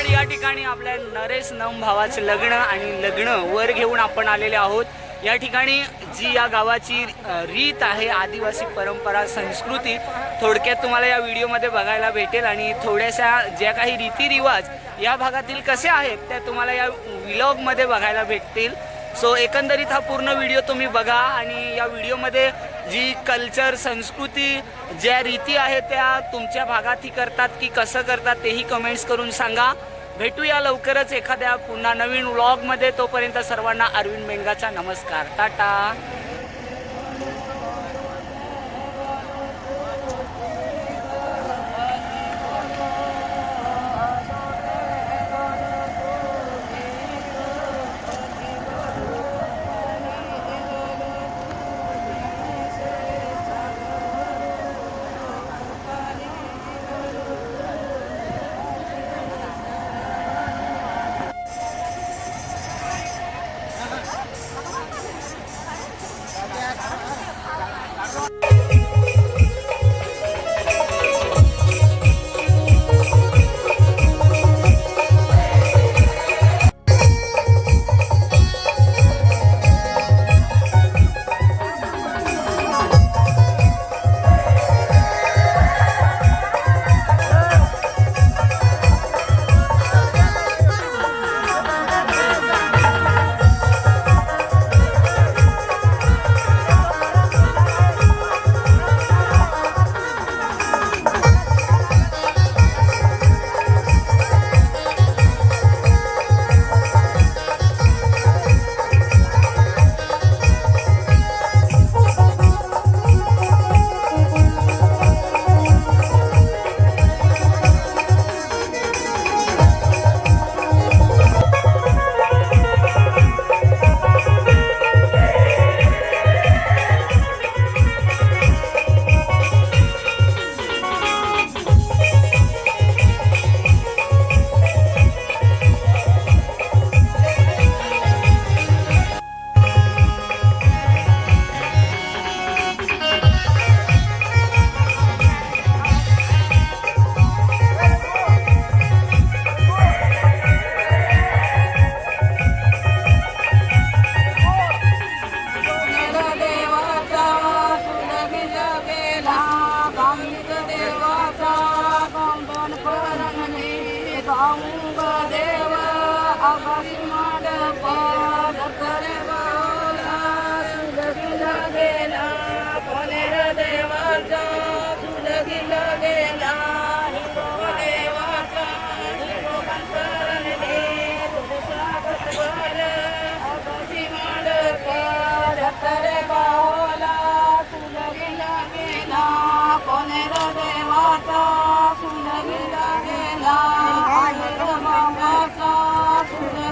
भराड या ठिकाणी आपल्या नरेश नम भावाचं लग्न आणि लग्न वर घेऊन आपण आलेले आहोत. या ठिकाणी जी या गावाची रीत आहे आदिवासी परंपरा संस्कृती थोडक्यात तुम्हाला या व्हिडिओमध्ये बघायला भेटेल आणि थोड्याशा ज्या काही रीतिरिवाज या भागातील कसे आहेत त्या तुम्हाला या व्लॉगमध्ये बघायला भेटतील. सो एकंदरीत हा पूर्ण व्हिडिओ तुम्ही बघा आणि या व्हिडिओमध्ये जी कल्चर संस्कृती ज्या रीती आहेत त्या तुमच्या भागात ही करतात की कसं करतात तेही कमेंट्स करून सांगा. भेटूया लवकरच एखाद्या पुन्हा नवीन व्लॉगमध्ये तोपर्यंत सर्वांना अरविंद मेंगाचा नमस्कार. टाटा.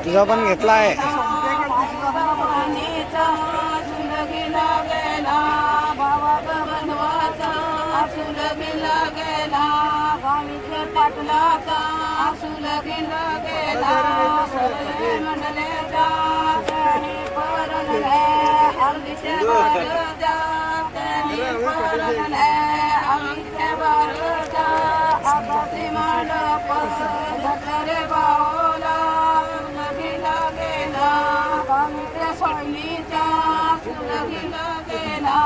तुझा पण घेतला आहे भवानीचा सोयनीचा सुलभिला गेला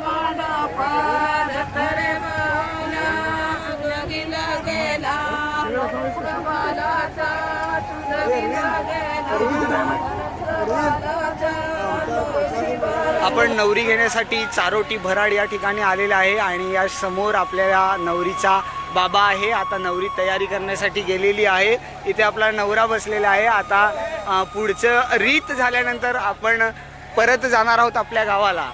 मांडप धतरे बाओला सुलभिला गेला बालाचा सुलभिला गेला आपण नवरी घेण्यासाठी चारोटी भराड या ठिकाणी आलेला आहे आणि या समोर आपल्याला नवरीचा बाबा आहे. आता नवरी तयारी करण्यासाठी गेलेली आहे. इथे आपला नवरा बसलेला आहे. आता पुढचं रीत झाल्यानंतर आपण परत जाणार आहोत आपल्या गावाला.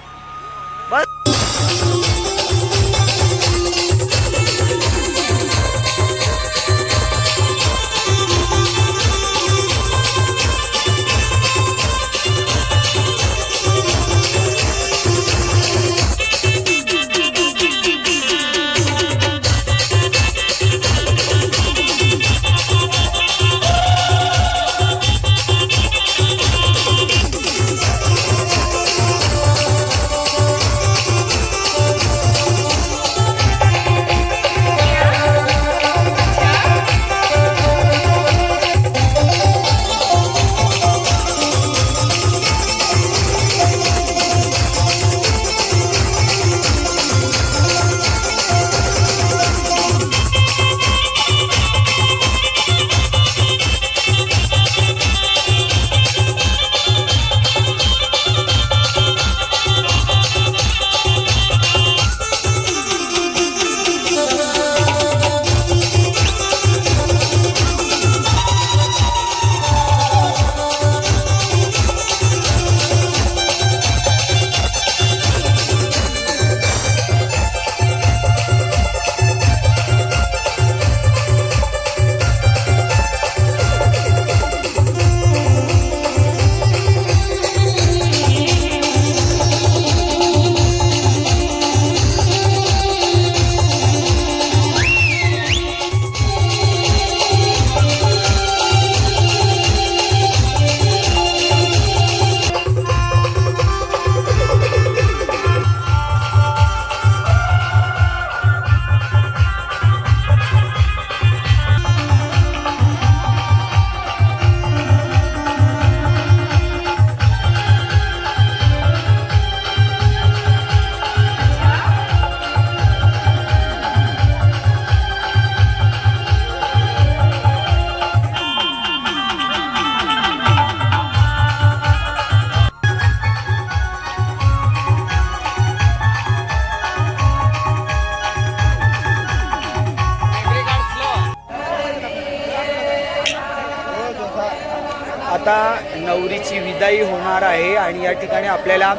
आता नवरीची विदाई होणार आहे आणि या ठिकाणी आपल्याला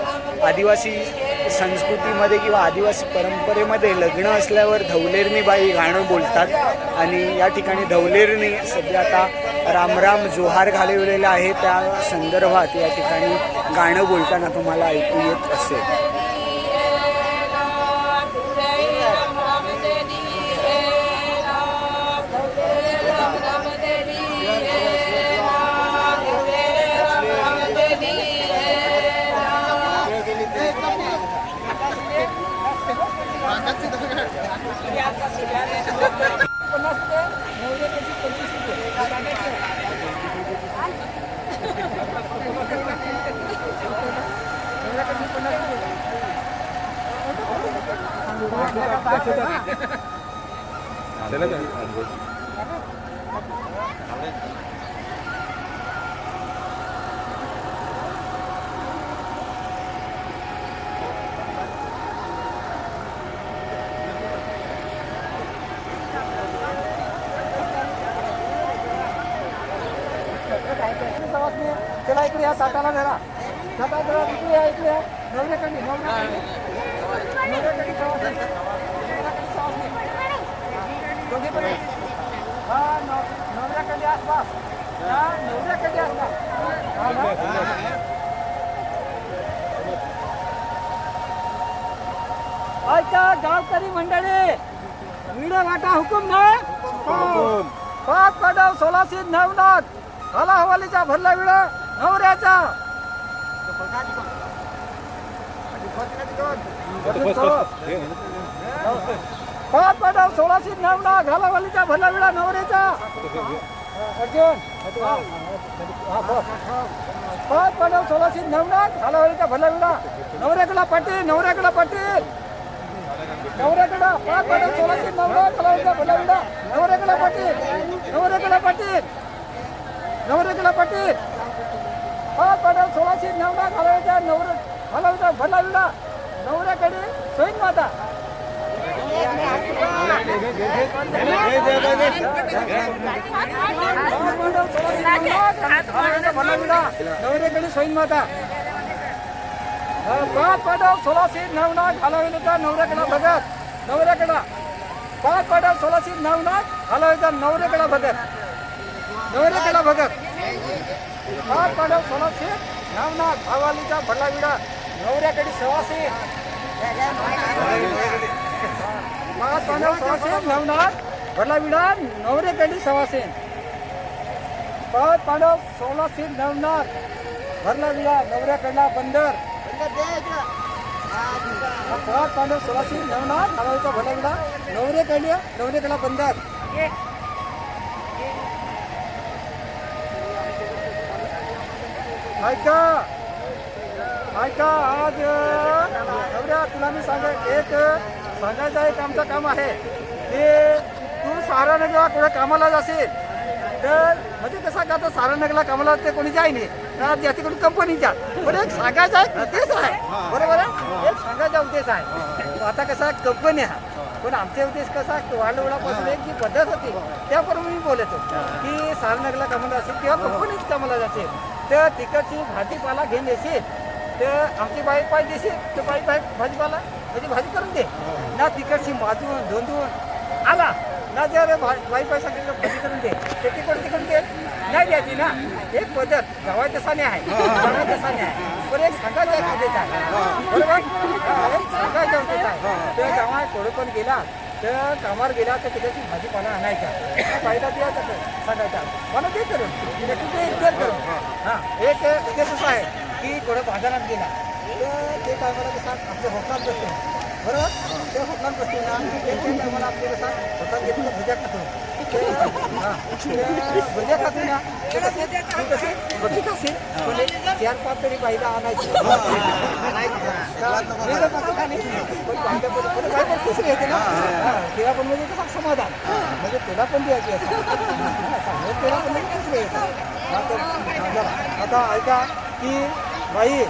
आदिवासी संस्कृतीमध्ये किंवा आदिवासी परंपरेमध्ये लग्न असल्यावर धवलेरणी बाई गाणं बोलतात. आणि या ठिकाणी धवलेरणी सध्या आता रामराम जोहार घालवलेला आहे. त्या संदर्भात या ठिकाणी गाणं बोलताना तुम्हाला ऐकू येत असेल. त्याला इकडे या ताटाला धरा ताटा धरा इकडे या इकडे या नवऱ्याकडे नवऱ्याकडे नवऱ्याकडे. हा आसपास नवऱ्याकडे आसपास? ऐका गावकरी मंडळी विडे वाटा हुकुम ना पाच पाडव सोळाशे नवनाथ हवालीचा भरला विड नवऱ्याचा पाच पाडव सोळाशे नवडा घालावालीचा भरला विडा नवऱ्याचा अर्जुन पाच पाडव सोळाशे नवडा घालावालीचा भरला विडा नवऱ्याकडला पाटील नवऱ्याकडला पाटील नवऱ्याकडं पाच पाटील सोळाशे नवडा घालावालीचा भरला विडा नवऱ्याकडला पाटील नवऱ्याकडला पाटील नवऱ्याकडला पाटील पाच पाटील सोळाशे नवडा घालावायचा नवऱ्या घालावायचा भरला विडा नवऱ्याकडे सैन माता. नवऱ्याकडे सैन माता. पाच पाडव सोळाशे नवनाथ घालावायचा नवऱ्याकडा भगत. नवऱ्याकडा. पाच पाडव सोळाशे नवनाथ घालावायचा नवऱ्याकडा भगत. नवऱ्याकडा भगत. पाच पाडव सोळाशे नवनाथ भावालीचा भरला विडा नवऱ्याकडे सवाशे पाच पाडव सोळाशे नवनाथ भरला विडा नवऱ्याकडे सवाशे पाच सोळा सोळाशे नवनाथ भरला विडा नवऱ्याकडला बंदर. पाच पांडव सोळाशे नवनाथ घालायचा भला विडा नवऱ्याकडे नवऱ्याकडला बंदर. ऐका. ऐका आज एवढ्या तुला मी सांगा एक सांगायचं एक आमचं काम आहे. की तू सारानगरला कुठे कामाला जाशील? तर म्हणजे कसं का आता सारानगरला कामाला ते कोणी जाय नाही? तर ज्याच्याकडून कंपनीच्या पण एक सांगायचा एक उद्देश आहे. बरोबर आहे? एक सांगायचा उद्देश आहे. आता कसा कंपनी आहे पण आमचे उद्देश कसा वाढवण्यापासून एक जी पद्धत होती त्याप्रमाणे मी बोलतो की सारनगरला कामाला असेल किंवा कंपनीच कामाला जाते तर तिकडची भाजीपाला घेऊन येशील. तर आमची बाई पाय देशील तर बाई बाई भाजीपाला म्हणजे भाजी करून दे. ना तिकडची माजून धोंदून आला. ना जर भा- बाई पाय सांगितलं भाजी करून दे. तर तिकडे तिकडून ते नाही द्यायची ना. एक पद्धत गावात तसाने आहे. गावात तसाने आहे. पण एक सांगायचा एक उद्देश आहे बरोबर? हा, एक आहे तर गावात थोडं पण गेला तर कामावर गेला तर त्याच्याशी भाजीपाला आणायचा. त्या द्यायचा तो सांगायचा. मला ते करून तू ते ते करून हां एक उद्देश असा आहे की थोडं बाजारात गेला. तर ते टायमाला कसा आपल्या होटलात बसतो. बरोबर? ते होटलात बसतो ना ते ते टायमाला आपले कसा होटलात घेतलं भज्या खातो. ते- ते भज्या खातो ना ते असेल पण चार पाच तरी बाईला आणायची वेगळं पण ना हां, तिला पण म्हणजे कसा समाधान म्हणजे तुला पण द्यायची असं चांगलं पण आता ऐका की बाई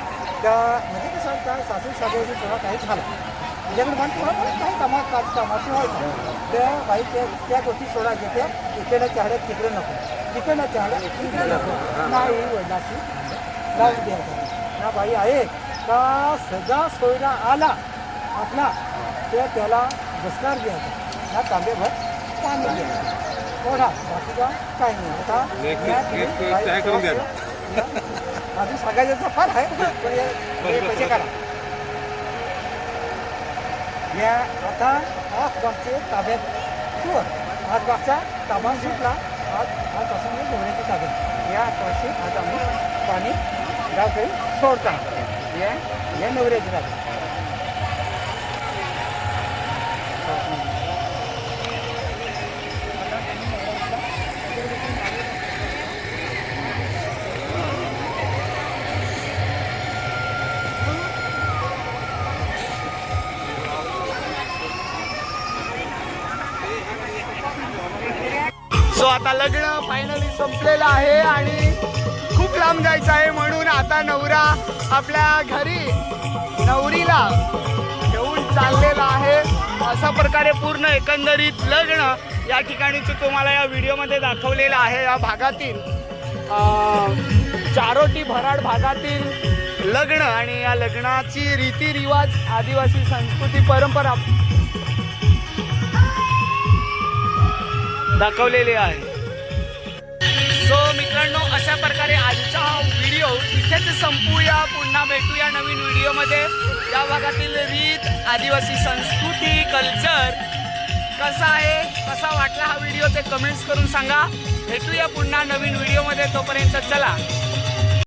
त्या म्हणजे कसं सांगता सासू सासऱ्याची तेव्हा काही झालं तुझ्याकडे म्हण काही कामा कामाची व्हायचं त्या बाई त्या त्या गोष्टी सोडायच्या त्या इकडे चाहड्या तिकडे नको. तिकडे चाहड्या इकडे नको. नाही वडिलाची लावून द्यायचं ना बाई आहे. का सजा सोयरा आला आपला तर त्याला बसणार द्यायचा ना तांबेभर पाणी द्यायचं कोणा बाकी का? काही नाही. आता द्या. अजून सांगायचं फार आहे. पण पैसे काढा. या आता आज बागचे ताब्यात किंवा आज बागचा ताबा सुटला आज आजपासून मी डोळ्याची ताब्यात या आठवाशी आज आम्ही पाणी गावकरी सोडता या या नवऱ्याची ताब्यात सो आता लग्न फायनली संपलेलं आहे आणि खूप लांब जायचं आहे म्हणून आता नवरा आपल्या घरी नवरीला घेऊन चाललेला आहे. अशा प्रकारे पूर्ण एकंदरीत लग्न या ठिकाणी तुम्हाला या व्हिडिओमध्ये दाखवलेलं आहे. या भागातील चारोटी भराड भागातील लग्न आणि या लग्नाची रीतिरिवाज आदिवासी संस्कृती परंपरा दाखवलेली आहे. सो मित्रांनो अशा प्रकारे आजचा हा व्हिडिओ इथेच संपूया. पुन्हा भेटूया नवीन व्हिडिओमध्ये या भागातील रीत आदिवासी संस्कृती कल्चर कसा आहे कसा वाटला हा व्हिडिओ ते कमेंट्स करून सांगा. भेटूया पुन्हा नवीन व्हिडिओमध्ये तोपर्यंत चला.